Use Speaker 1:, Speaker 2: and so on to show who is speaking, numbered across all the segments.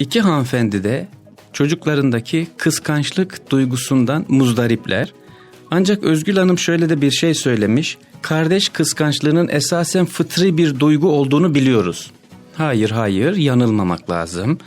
Speaker 1: İki hanımefendi de çocuklarındaki kıskançlık duygusundan muzdaripler. Ancak Özgül Hanım şöyle de bir şey söylemiş. Kardeş kıskançlığının esasen fıtri bir duygu olduğunu biliyoruz. Hayır hayır yanılmamak lazım.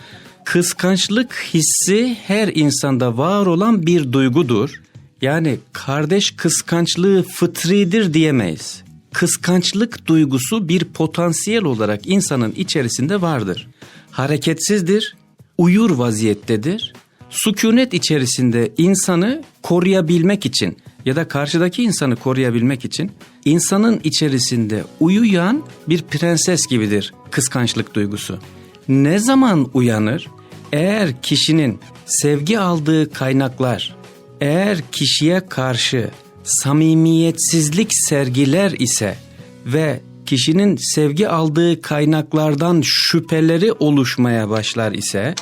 Speaker 1: Kıskançlık hissi her insanda var olan bir duygudur. Yani kardeş kıskançlığı fıtridir diyemeyiz. Kıskançlık duygusu bir potansiyel olarak insanın içerisinde vardır. Hareketsizdir, uyur vaziyettedir. Sükunet içerisinde insanı koruyabilmek için ya da karşıdaki insanı koruyabilmek için insanın içerisinde uyuyan bir prenses gibidir kıskançlık duygusu. Ne zaman uyanır? Eğer kişinin sevgi aldığı kaynaklar eğer kişiye karşı samimiyetsizlik sergiler ise ve kişinin sevgi aldığı kaynaklardan şüpheleri oluşmaya başlar ise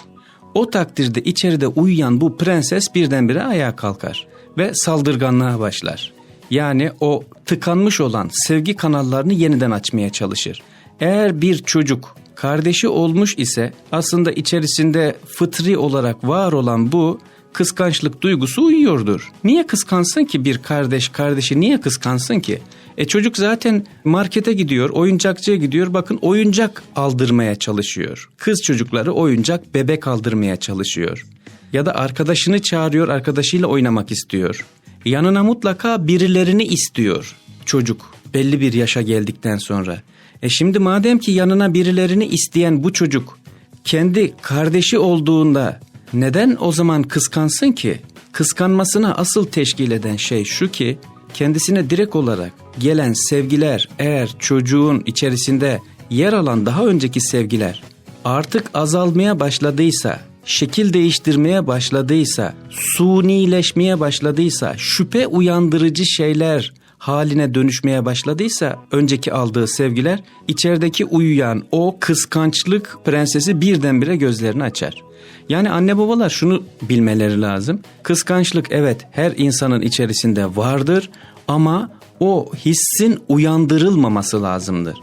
Speaker 1: o takdirde içeride uyuyan bu prenses birdenbire ayağa kalkar ve saldırganlığa başlar. Yani o tıkanmış olan sevgi kanallarını yeniden açmaya çalışır. Eğer bir çocuk kardeşi olmuş ise aslında içerisinde fıtri olarak var olan bu kıskançlık duygusu uyuyordur. Niye kıskansın ki bir kardeş kardeşi niye kıskansın ki? E çocuk zaten markete gidiyor, oyuncakçıya gidiyor. Bakın oyuncak aldırmaya çalışıyor. Kız çocukları oyuncak bebek aldırmaya çalışıyor. Ya da arkadaşını çağırıyor, arkadaşıyla oynamak istiyor. Yanına mutlaka birilerini istiyor çocuk belli bir yaşa geldikten sonra. E şimdi madem ki yanına birilerini isteyen bu çocuk kendi kardeşi olduğunda neden o zaman kıskansın ki? Kıskanmasına asıl teşkil eden şey şu ki kendisine direkt olarak gelen sevgiler eğer çocuğun içerisinde yer alan daha önceki sevgiler artık azalmaya başladıysa, şekil değiştirmeye başladıysa, sunileşmeye başladıysa, şüphe uyandırıcı şeyler haline dönüşmeye başladıysa önceki aldığı sevgiler içerideki uyuyan o kıskançlık prensesi birdenbire gözlerini açar. Yani anne babalar şunu bilmeleri lazım. Kıskançlık evet her insanın içerisinde vardır ama o hissin uyandırılmaması lazımdır.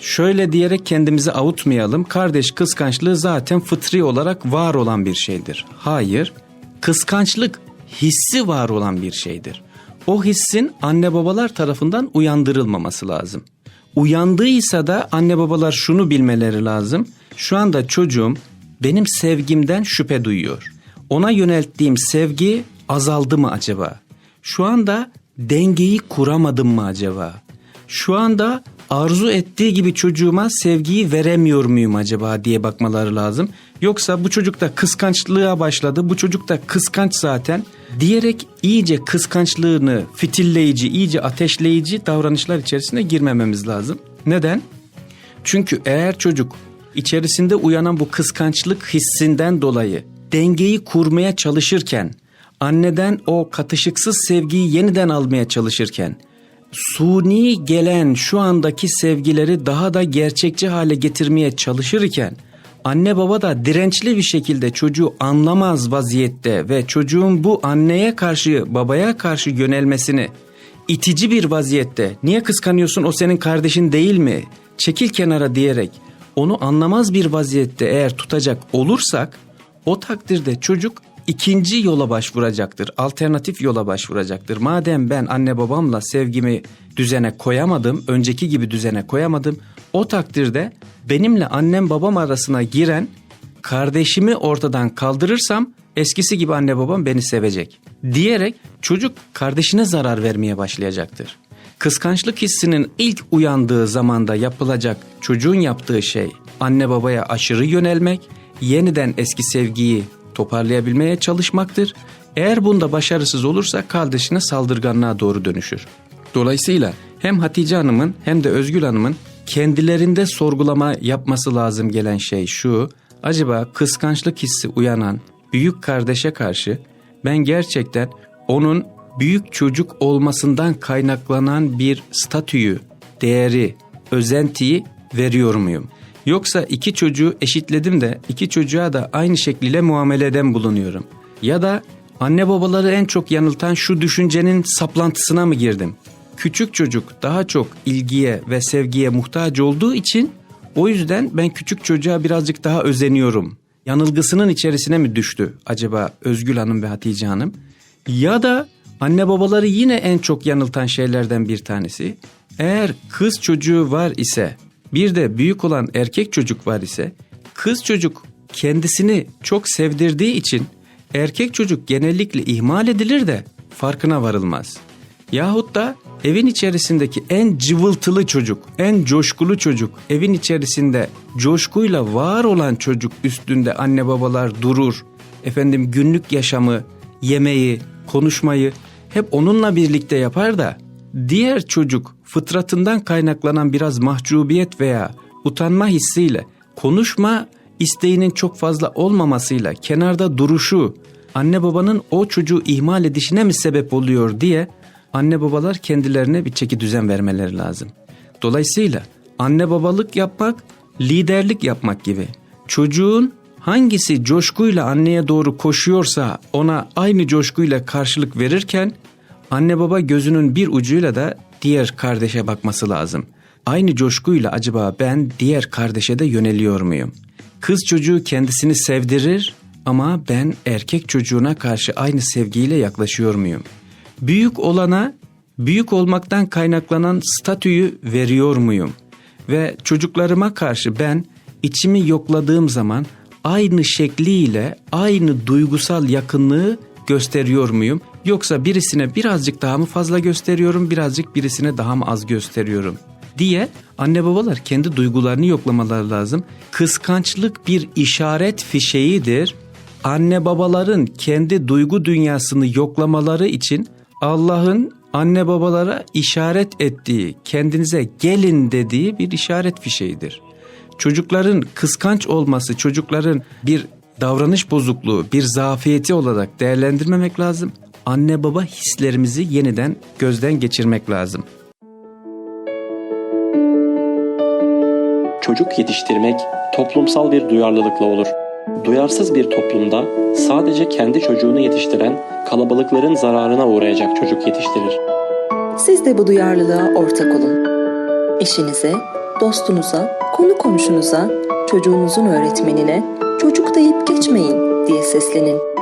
Speaker 1: Şöyle diyerek kendimizi avutmayalım. Kardeş kıskançlığı zaten fıtri olarak var olan bir şeydir. Hayır. Kıskançlık hissi var olan bir şeydir. O hissin anne babalar tarafından uyandırılmaması lazım. Uyandıysa da anne babalar şunu bilmeleri lazım. Şu anda çocuğum benim sevgimden şüphe duyuyor. Ona yönelttiğim sevgi azaldı mı acaba? Şu anda dengeyi kuramadım mı acaba? Şu anda arzu ettiği gibi çocuğuma sevgiyi veremiyor muyum acaba diye bakmaları lazım. Yoksa bu çocuk da kıskançlığa başladı. Bu çocuk da kıskanç zaten diyerek iyice kıskançlığını fitilleyici, iyice ateşleyici davranışlar içerisine girmememiz lazım. Neden? Çünkü eğer çocuk içerisinde uyanan bu kıskançlık hissinden dolayı dengeyi kurmaya çalışırken, anneden o katışıksız sevgiyi yeniden almaya çalışırken, suni gelen şu andaki sevgileri daha da gerçekçi hale getirmeye çalışırken, anne baba da dirençli bir şekilde çocuğu anlamaz vaziyette ve çocuğun bu anneye karşı babaya karşı yönelmesini itici bir vaziyette niye kıskanıyorsun? O senin kardeşin değil mi? Çekil kenara. diyerek onu anlamaz bir vaziyette eğer tutacak olursak o takdirde çocuk ikinci yola başvuracaktır. Alternatif yola başvuracaktır. Madem ben anne babamla sevgimi düzene koyamadım, önceki gibi düzene koyamadım. O takdirde benimle annem babam arasına giren kardeşimi ortadan kaldırırsam eskisi gibi anne babam beni sevecek diyerek çocuk kardeşine zarar vermeye başlayacaktır. Kıskançlık hissinin ilk uyandığı zamanda yapılacak çocuğun yaptığı şey anne babaya aşırı yönelmek, yeniden eski sevgiyi toparlayabilmeye çalışmaktır. Eğer bunda başarısız olursa kardeşine saldırganlığa doğru dönüşür. Dolayısıyla hem Hatice Hanım'ın hem de Özgül Hanım'ın kendilerinde sorgulama yapması lazım gelen şey şu. Acaba kıskançlık hissi uyanan büyük kardeşe karşı ben gerçekten onun büyük çocuk olmasından kaynaklanan bir statüyü, değeri, özentiyi veriyor muyum? Yoksa iki çocuğu eşitledim de iki çocuğa da aynı şekliyle muameleden bulunuyorum. Ya da anne babaları en çok yanıltan şu düşüncenin saplantısına mı girdim? Küçük çocuk daha çok ilgiye ve sevgiye muhtaç olduğu için o yüzden ben küçük çocuğa birazcık daha özeniyorum yanılgısının içerisine mi düştü acaba Özgül Hanım ve Hatice Hanım? Ya da anne babaları yine en çok yanıltan şeylerden bir tanesi. Eğer kız çocuğu var ise bir de büyük olan erkek çocuk var ise kız çocuk kendisini çok sevdirdiği için erkek çocuk genellikle ihmal edilir de farkına varılmaz. Yahut da evin içerisindeki en cıvıltılı çocuk, en coşkulu çocuk, evin içerisinde coşkuyla var olan çocuk üstünde anne babalar durur. Efendim günlük yaşamı, yemeği, konuşmayı hep onunla birlikte yapar da diğer çocuk fıtratından kaynaklanan biraz mahcubiyet veya utanma hissiyle konuşma isteğinin çok fazla olmamasıyla kenarda duruşu anne babanın o çocuğu ihmal edişine mi sebep oluyor diye anne babalar kendilerine bir çeki düzen vermeleri lazım. Dolayısıyla anne babalık yapmak liderlik yapmak gibi. Çocuğun hangisi coşkuyla anneye doğru koşuyorsa ona aynı coşkuyla karşılık verirken anne baba gözünün bir ucuyla da diğer kardeşe bakması lazım. Aynı coşkuyla acaba ben diğer kardeşe de yöneliyor muyum? Kız çocuğu kendisini sevdirir ama ben erkek çocuğuna karşı aynı sevgiyle yaklaşıyor muyum? Büyük olana büyük olmaktan kaynaklanan statüyü veriyor muyum? Ve çocuklarıma karşı ben içimi yokladığım zaman aynı şekliyle aynı duygusal yakınlığı gösteriyor muyum? Yoksa birisine birazcık daha mı fazla gösteriyorum, birazcık birisine daha mı az gösteriyorum? diye anne babalar kendi duygularını yoklamaları lazım. Kıskançlık bir işaret fişeğidir. Anne babaların kendi duygu dünyasını yoklamaları için Allah'ın anne babalara işaret ettiği, kendinize gelin dediği bir işaret fişeğidir. Çocukların kıskanç olması, çocukların bir davranış bozukluğu, bir zafiyeti olarak değerlendirmemek lazım. Anne baba hislerimizi yeniden gözden geçirmek lazım.
Speaker 2: Çocuk yetiştirmek toplumsal bir duyarlılıkla olur. Duyarsız bir toplumda sadece kendi çocuğunu yetiştiren kalabalıkların zararına uğrayacak çocuk yetiştirir.
Speaker 3: Siz de bu duyarlılığa ortak olun. Eşinize, dostunuza, konu komşunuza, çocuğunuzun öğretmenine geçmeyin diye seslenin.